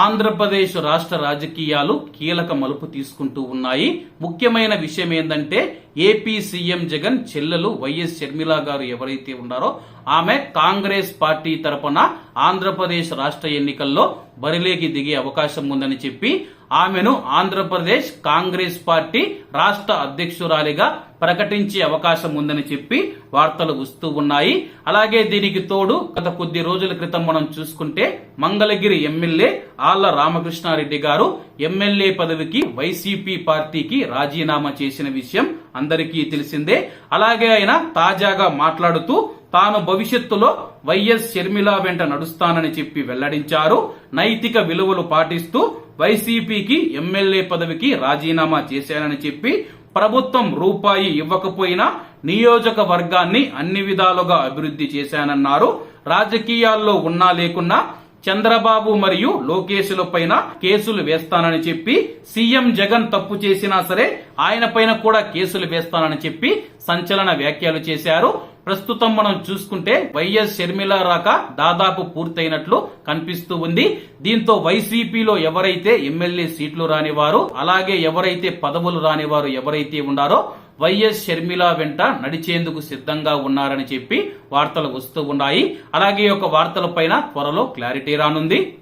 ఆంధ్రప్రదేశ్ రాష్ట్ర రాజకీయాలు కీలక మలుపు తీసుకుంటూ ఉన్నాయి. ముఖ్యమైన విషయం ఏంటంటే ఏపీ సీఎం జగన్ చెల్లెలు వైఎస్ షర్మిల గారు ఎవరైతే ఉన్నారో ఆమె కాంగ్రెస్ పార్టీ తరపున ఆంధ్రప్రదేశ్ రాష్ట్ర ఎన్నికల్లో బరిలోకి దిగే అవకాశం ఉందని చెప్పి ఆమెను ఆంధ్రప్రదేశ్ కాంగ్రెస్ పార్టీ రాష్ట్ర అధ్యక్షురాలిగా ప్రకటించే అవకాశం ఉందని చెప్పి వార్తలు వస్తూ ఉన్నాయి. అలాగే దీనికి తోడు గత కొద్ది రోజుల క్రితం మనం చూసుకుంటే మంగళగిరి ఎమ్మెల్యే ఆళ్ళ రామకృష్ణారెడ్డి గారు ఎమ్మెల్యే పదవికి వైసీపీ పార్టీకి రాజీనామా చేసిన విషయం అందరికీ తెలిసిందే. అలాగే ఆయన తాజాగా మాట్లాడుతూ తాను భవిష్యత్తులో వైఎస్ షర్మిల వెంట నడుస్తానని చెప్పి వెల్లడించారు. నైతిక విలువలు పాటిస్తూ వైసీపీకి ఎమ్మెల్యే పదవికి రాజీనామా చేశానని చెప్పి ప్రభుత్వం రూపాయి ఇవ్వకపోయినా నియోజకవర్గాన్ని అన్ని విధాలుగా అభివృద్ధి చేశానన్నారు. రాజకీయాల్లో ఉన్నా లేకున్నా చంద్రబాబు మరియు లోకేశుల పైన కేసులు వేస్తానని చెప్పి సీఎం జగన్ తప్పు చేసినా సరే ఆయన పైన కూడా కేసులు వేస్తానని చెప్పి సంచలన వ్యాఖ్యలు చేశారు. ప్రస్తుతం మనం చూసుకుంటే వైఎస్ షర్మిల రాక దాదాపు పూర్తయినట్లు కనిపిస్తూ ఉంది. దీంతో వైసీపీలో ఎవరైతే ఎమ్మెల్యే సీట్లు రానివారు అలాగే ఎవరైతే పదవులు రానివారు ఎవరైతే ఉన్నారో వైఎస్ షర్మిల వెంట నడిచేందుకు సిద్ధంగా ఉన్నారని చెప్పి వార్తలు వస్తూ ఉన్నాయి. అలాగే ఒక వార్తల పైన త్వరలో క్లారిటీ రానుంది.